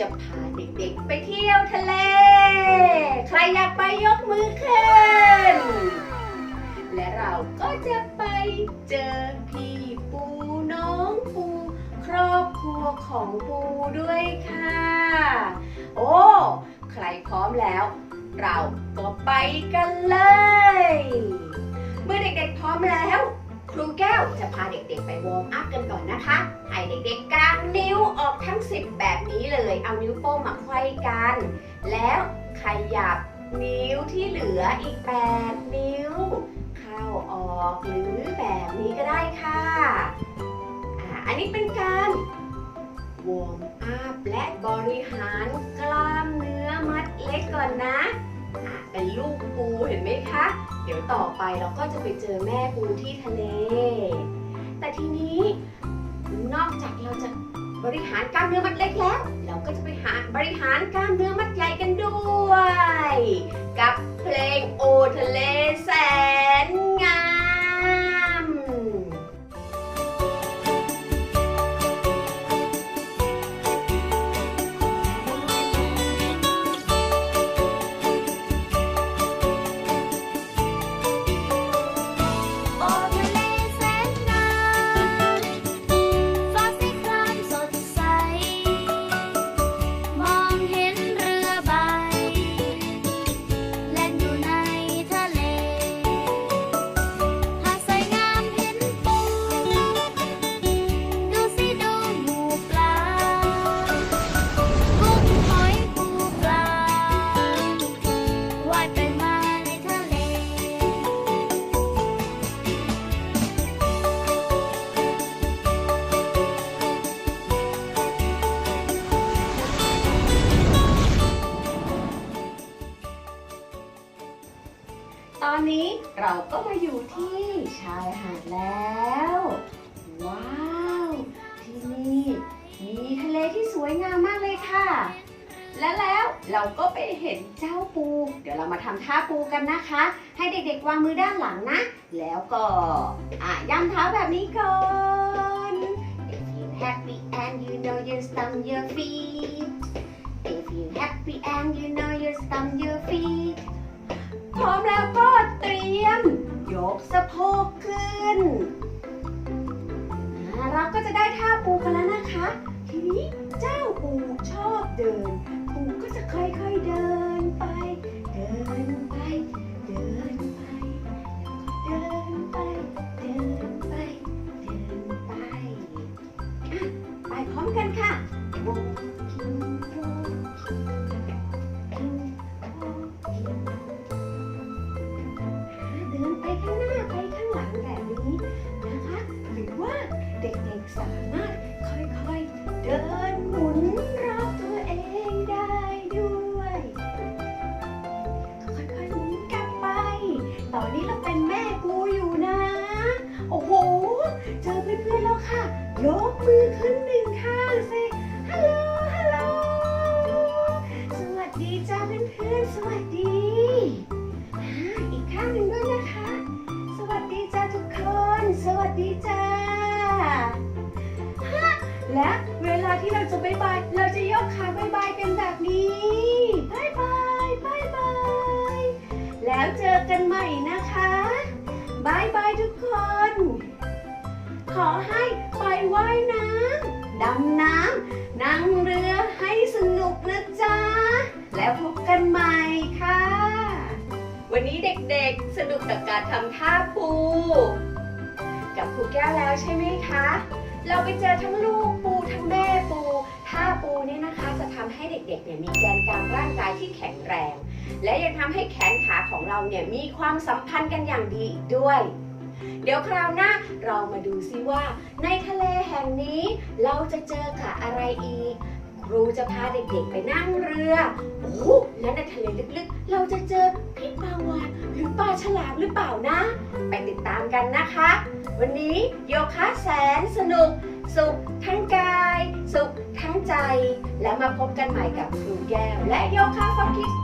จะพาเด็กๆ ไปเที่ยวทะเล ใครอยากไปยกมือขึ้น และเราก็จะไปเจอพี่ปูน้องปู ครอบครัวของปูด้วยค่ะ โอ้ ใครพร้อมแล้ว เราก็ไปกันเลย เมื่อเด็กๆพร้อมแล้ว ครูแก้วจะพาเด็กๆไปวอร์มอัพกันก่อนนะคะ ให้เด็กๆกางนิ้วออกทั้ง 10 แบบนี้เลย เอานิ้วโป้งมาไขว้กัน แล้วขยับนิ้วที่เหลืออีก 8 นิ้ว เข้าออกหรือแบบนี้ก็ได้ค่ะอ่าอันนี้เป็นการวอร์มอัพและบริหารกล้ามเนื้อมัดเล็กก่อนนะอะเป็นลูกปูเห็นไหมคะ ดี๋ยวต่อไปเราก็จะไปเจอแม่ปูที่ทะเล แต่ทีนี้นอกจากเราจะบริหารกล้ามเนื้อมัดเล็กแล้ว เราก็จะไปหาบริหารกล้ามเนื้อมัดใหญ่กันด้วย กับเพลงโอทะเลส อนนี้เราก็มาอยู่ที่ชายหาดแล้ว ว้าว ที่นี่มีทะเลที่สวยงามมากเลยค่ะ และแล้วเราก็ไปเห็นเจ้าปู เดี๋ยวเรามาทำท่าปูกันนะคะ ให้เด็กๆวางมือด้านหลังนะ แล้วก็อะย่ำเท้าแบบนี้ก่อน If you happy and you know you stomp your feet จะได้ท่าปูกันแล้วนะคะ ทีนี้เจ้าปูชอบเดิน ปูก็จะค่อยๆเดินไป เดินไป เดินไป เดินไป เดินไป เดินไปอะไปพร้อมกันค่ะ Walking, walking, อนนี้เราเป็นแม่ปูอยู่นะ โอ้โห เจอเพื่อนๆแล้วค่ะ ยกมือขึ้นหนึ่งข้างสิฮัลโหลฮัลโหลสวัสดีจ้าเพื่อนๆสวัสดีอ่าอีกข้างหนึ่งด้วยนะคะ สวัสดีจ้าทุกคน สวัสดีจ้าและ แล้วเจอกันใหม่นะคะบายบายทุกคน ขอให้ไปว่ายน้ำดำน้ำนั่งเรือให้สนุกนะจ๊ะ แล้วพบกันใหม่ค่ะ วันนี้เด็กๆสนุกกับการทำท่าปูกับครูแก้วแล้วใช่ไหมคะ เราไปเจอทั้งลูกปูทั้งแม่ปู ท่าปูเนี่ยนะคะ จะทำให้เด็กๆเนี่ยมีแกนกลางร่างกายที่แข็งแรง และยังทำให้แขนขาของเราเนี่ยมีความสัมพันธ์กันอย่างดีอีกด้วย เดี๋ยวคราวหน้าเรามาดูซิว่า ในทะเลแห่งนี้เราจะเจอกับอะไรอีก ครูจะพาเด็กๆไปนั่งเรือโอ้และในทะเลลึกๆ เราจะเจอพี่ปลาวานหรือปลาฉลามหรือเปล่านะ ไปติดตามกันนะคะ วันนี้โยคะแสนสนุก สุขทั้งกาย สุขทั้งใจ แล้วมาพบกันใหม่กับครูแก้ว และโยคะฟอร์คิส